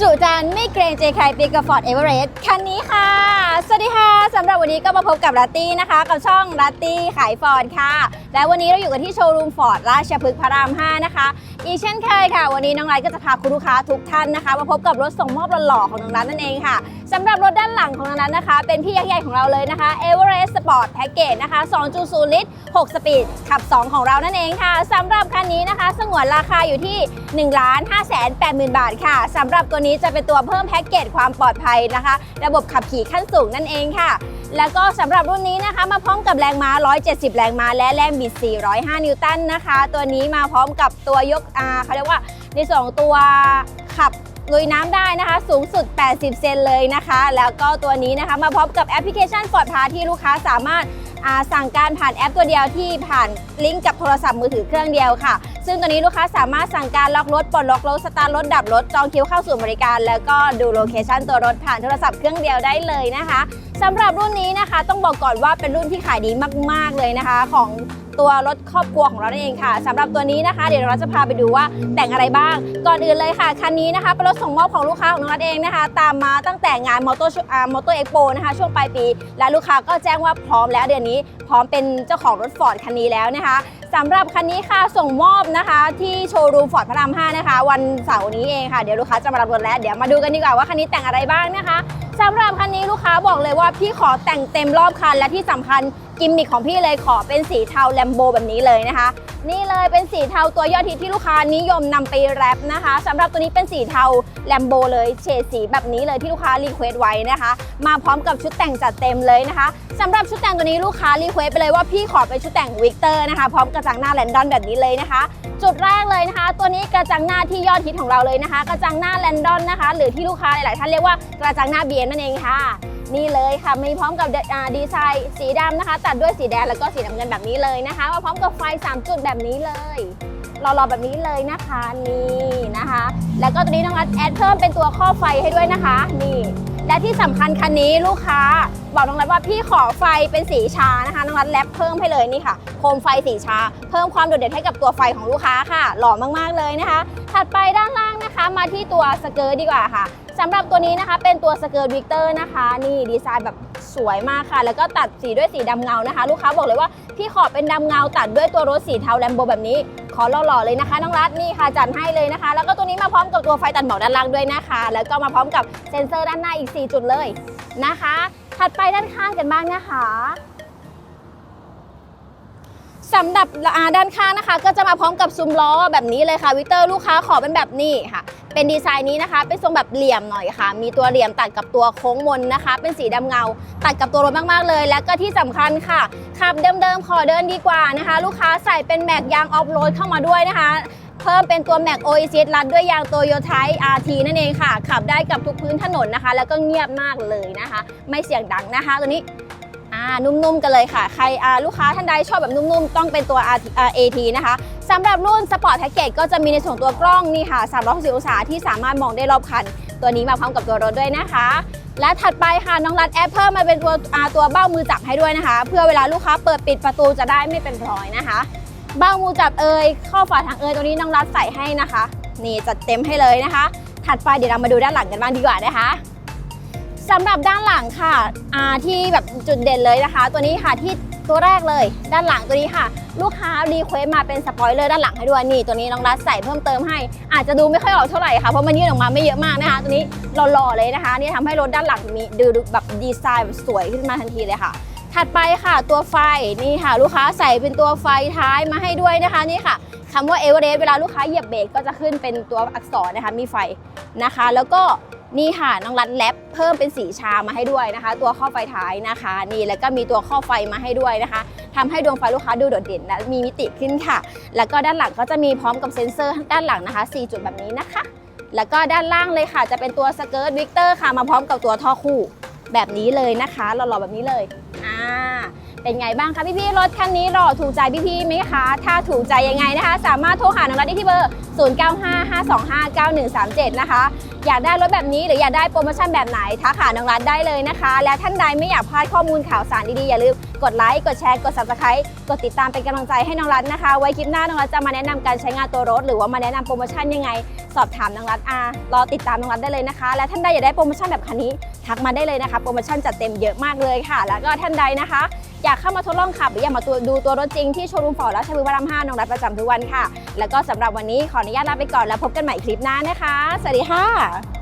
จุจานไม่เกรงใจใครปีกับฟอร์ดเอเวอเรสต์คันนี้ค่ะ สวัสดีค่ะ วันนี้ก็มาพบกับรัตตี้นะคะ กับช่องรัตตี้ขายฟอร์ดค่ะ และวันนี้เราอยู่กันที่โชว์รูมฟอร์ดราชพฤกษ์พระราม 5 นะคะ อีกเช่นเคยค่ะ วันนี้น้องรัฐก็จะพาคุณลูกค้าทุกท่านนะคะ มาพบกับรถส่งมอบหล่อๆของน้องรัฐนั่นเองค่ะสำหรับรถด้านหลังของน้องรัฐนะคะ เป็นพี่ยักษ์ใหญ่ของเราเลยนะคะ Everest Sport Package นะคะ2.0 ลิตร 6 สปีดขับ 2 ของเรานั่นเองค่ะสำหรับคันนี้นะคะ สงวนราคาอยู่ที่1 5 8 0 0 0 0 บาทค่ะสำหรับตัวนี้จะเป็นตัวเพิ่มแพ็กเกจความปลอดภัยนะคะ ระบบขับขี่ขั้นสูงนั่นเองค่ะ แล้วก็สำหรับรุ่นนี้นะคะ มาพร้อมกับแรงม้า 170 แรงม้า และแรงบิด 405 นิวตันนะคะ ตัวนี้มาพร้อมกับตัวยกอาเขาเรียกว่าในส่วนของตัวขับ ลุยน้ำได้นะคะ สูงสุด 80 เซนเลยนะคะ แล้วก็ตัวนี้นะคะมาพร้อมกับแอปพลิเคชัน Ford Pass ที่ลูกค้าสามารถสั่งการผ่านแอปตัวเดียวที่ผ่านลิงก์กับโทรศัพท์มือถือเครื่องเดียวค่ะ ซึ่งตัวนี้ลูกค้าสามารถสั่งการล็อกรถปลดล็อกรถสตาร์ทรถดับรถจองคิวเข้าสู่บริการ แล้วก็ดูโลเคชันตัวรถผ่านโทรศัพท์เครื่องเดียวได้เลยนะคะสำหรับรุ่นนี้นะคะ ต้องบอกก่อนว่าเป็นรุ่นที่ขายดีมาก ๆ เลยนะคะ ของ ตัวรถครอบครัวของเรานั่นเองค่ะสำหรับตัวนี้นะคะ เดี๋ยวเราจะพาไปดูว่าแต่งอะไรบ้าง ก่อนอื่นเลยค่ะคันนี้นะคะเป็นรถส่งมอบของลูกค้าของน้องรัฐเองนะคะ ตามมาตั้งแต่งานมอเตอร์มอเตอร์เอ็กโปนะคะช่วงปลายปี และลูกค้าก็แจ้งว่าพร้อมแล้วเดือนนี้พร้อมเป็นเจ้าของรถฟอร์ดคันนี้แล้วนะคะสำหรับคันนี้ค่ะส่งมอบนะคะที่โชว์รูมฟอร์ดพระราม5นะคะ วันเสาร์นี้เองค่ะเดี๋ยวลูกค้าจะมารับรถแล้วเดี๋ยวมาดูกันดีกว่าว่าคันนี้แต่งอะไรบ้างนะคะสำหรับคันนี้ลูกค้าบอกเลยว่าพี่ขอแต่งเต็มรอบคันและที่สำคัญ กิมมิคของพี่เลยขอเป็นสีเทาแลมโบแบบนี้เลยนะคะ นี่เลยเป็นสีเทาตัวยอดฮิตที่ลูกค้านิยมนำไปแรปนะคะสำหรับตัวนี้เป็นสีเทาแลมโบเลยเฉดสีแบบนี้เลยที่ลูกค้ารีเควสไว้นะคะ มาพร้อมกับชุดแต่งจัดเต็มเลยนะคะสำหรับชุดแต่งตัวนี้ลูกค้ารีเควสไปเลยว่าพี่ขอเป็นชุดแต่งวิกเตอร์นะคะพร้อมกระจังหน้าแลนดอนแบบนี้เลยนะคะ จุดแรกเลยนะคะ ตัวนี้กระจังหน้าที่ยอดฮิตของเราเลยนะคะ กระจังหน้าแลนดอนนะคะ หรือที่ลูกค้าหลาย ๆ ท่านเรียกว่ากระจังหน้าเบียนนั่นเองค่ะ นี่เลยค่ะ มีพร้อมกับดีไซน์สีดำนะคะ ตัดด้วยสีแดงแล้วก็สีน้ำเงินแบบนี้เลยนะคะ มาพร้อมกับไฟ 3 จุดแบบนี้เลยรอๆแบบนี้เลยนะคะนี่นะคะ แล้วก็ตัวนี้น้องรัดแอดเพิ่มเป็นตัวข้อไฟให้ด้วยนะคะนี่และที่สำคัญคันนี้ลูกค้า บอกน้องรัดว่าพี่ขอไฟเป็นสีชานะคะน้องรัดแลปเพิ่มให้เลยนี่ค่ะ โคมไฟสีชา เพิ่มความโดดเด่นให้กับตัวไฟของลูกค้าค่ะ หล่อมากๆเลยนะคะ ถัดไปด้านล่างนะคะ มาที่ตัวสเกิร์ตดีกว่าค่ะ สำหรับตัวนี้นะคะเป็นตัวสเกิร์ตวิกเตอร์นะคะ นี่ดีไซน์แบบสวยมากค่ะ แล้วก็ตัดสีด้วยสีดำเงานะคะ ลูกค้าบอกเลยว่าพี่ขอเป็นดำเงา ตัดด้วยตัวรถสีเทาแลมโบแบบนี้ ขอหล่อๆเลยนะคะ น้องรัฐนี่ค่ะจัดให้เลยนะคะ แล้วก็ตัวนี้มาพร้อมกับตัวไฟตัดหมอกด้านล่างด้วยนะคะ แล้วก็มาพร้อมกับเซ็นเซอร์ด้านหน้าอีก 4 จุดเลยนะคะ ถัดไปด้านข้างกันบ้างนะคะสำหรับด้านข้างนะคะ ก็จะมาพร้อมกับซุ้มล้อแบบนี้เลยค่ะวิกเตอร์ลูกค้าขอเป็นแบบนี้ค่ะ เป็นดีไซน์นี้นะคะ เป็นทรงแบบเหลี่ยมหน่อยค่ะ มีตัวเหลี่ยมตัดกับตัวโค้งมนนะคะ เป็นสีดำเงา ตัดกับตัวรถมากๆเลย แล้วก็ที่สำคัญค่ะขับเดิมๆขอเดินดีกว่านะคะ ลูกค้าใส่เป็นแม็กยางออฟโรดเข้ามาด้วยนะคะเพิ่มเป็นตัวแม็กโอ s รัดด้วยยางโตโยต้า RT นั่นเองค่ะ ขับได้กับทุกพื้นถนนนะคะ แล้วก็เงียบมากเลยนะคะ ไม่เสียงดังนะคะ ตัวนี้นุ่มๆกันเลยค่ะ ใครลูกค้าท่านใดชอบแบบนุ่มๆ ต้องเป็นตัว RT อ่า AT นะคะ สำหรับรุ่นสปอร์ตแพ็กเกจก็จะมีในส่วนตัวกล้องนี่ค่ะ 360 องศาที่สามารถมองได้รอบคัน ตัวนี้มาพร้อมกับตัวรถด้วยนะคะ และถัดไปค่ะน้องรัดแอปเพิ่มมาเป็นตัวตัวเบ้ามือจับให้ด้วยนะคะ เพื่อเวลาลูกค้าเปิดปิดประตูจะได้ไม่เป็นรอยนะคะ เบ้ามือจับเอยข้อฝาทางเอยตัวนี้น้องรัดใส่ให้นะคะ นี่จัดเต็มให้เลยนะคะ ถัดไปเดี๋ยวเรามาดูด้านหลังกันบ้างดีกว่านะคะสำหรับด้านหลังค่ะที่แบบจุดเด่นเลยนะคะ ตัวนี้ค่ะที่ ตัวแรกเลย ด้านหลังตัวนี้ค่ะ ลูกค้ารีเควสมาเป็นสปอยเลอร์ด้านหลังให้ด้วยนี่ตัวนี้น้องรัดใส่เพิ่มเติมให้ อาจจะดูไม่ค่อยออกเท่าไหร่ค่ะเพราะมันยื่นออกมาไม่เยอะมากนะคะ ตัวนี้หล่อๆเลยนะคะ นี่ทำให้รถด้านหลังมีดูแบบดีไซน์แบบสวยขึ้นมาทันทีเลยค่ะ ถัดไปค่ะตัวไฟนี่ค่ะ ลูกค้าใส่เป็นตัวไฟท้ายมาให้ด้วยนะคะนี่ค่ะคำว่าเอเวอเรสต์เวลาลูกค้าเหยียบเบรกก็จะขึ้นเป็นตัวอักษรนะคะมีไฟนะคะ แล้วก็ นี่ค่ะน้องรัดแลปเพิ่มเป็นสีชามาให้ด้วยนะคะ ตัวข้อไฟท้ายนะคะ นี่แล้วก็มีตัวข้อไฟมาให้ด้วยนะคะทำให้ดวงไฟลูกค้าดูโดดเด่นและมีมิติขึ้นค่ะ แล้วก็ด้านหลังก็จะมีพร้อมกับเซ็นเซอร์ด้านหลังนะคะ 4 จุดแบบนี้นะคะ แล้วก็ด้านล่างเลยค่ะ จะเป็นตัวสเกิร์ตวิกเตอร์ค่ะมาพร้อมกับตัวท่อคู่แบบนี้เลยนะคะหล่อๆแบบนี้เลยอ่า เป็นไงบ้างคะพี่ๆรถคันนี้หล่อถูกใจพี่ๆไหมคะ ถ้าถูกใจยังไงนะคะ สามารถโทรหาน้องรัฐได้ที่เบอร์ 0955259137 นะคะ อยากได้รถแบบนี้หรืออยากได้โปรโมชั่นแบบไหนทักหาน้องรัฐได้เลยนะคะ และท่านใดไม่อยากพลาดข้อมูลข่าวสารดีๆอย่าลืม กดไลค์ กดแชร์ กด subscribe กดติดตามเป็นกำลังใจให้น้องรัฐนะคะ ไว้คลิปหน้าน้องรัฐจะมาแนะนำการใช้งานตัวรถ หรือว่ามาแนะนำโปรโมชั่นยังไง สอบถามน้องรัฐอ่ารอติดตามน้องรัฐได้เลยนะคะ และท่านใดอยากได้โปรโมชั่นแบบคันนี้ ทักมาได้เลยนะคะ โปรโมชั่นจัดเต็มเยอะมากเลยค่ะ แล้วก็ท่านใดนะคะ อยากเข้ามาทดลองขับ หรืออยากมาตัวดูตัวรถจริงที่โชว์รูมฟอร์ดราชบุรีพระราม5น้องรัฐประจำทุกวันค่ะ แล้วก็สำหรับวันนี้ขออนุญาตลาไปก่อนแล้วพบกันใหม่คลิปหน้านะคะ สวัสดีค่ะ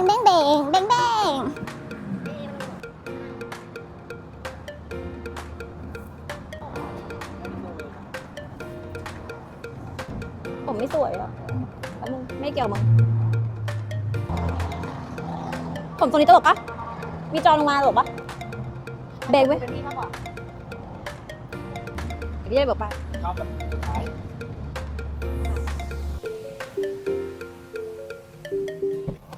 งเด้งเด้งเด้งเด้งผมไม่สวยหรอแล้วมึงไม่เกี่ยวมึงผมตรงนี้ตลกปะมีจอลงมาตลกปะเบรกไว้พี่มากกว่าพี่ได้บอกไปชอบแบบสุดท้าย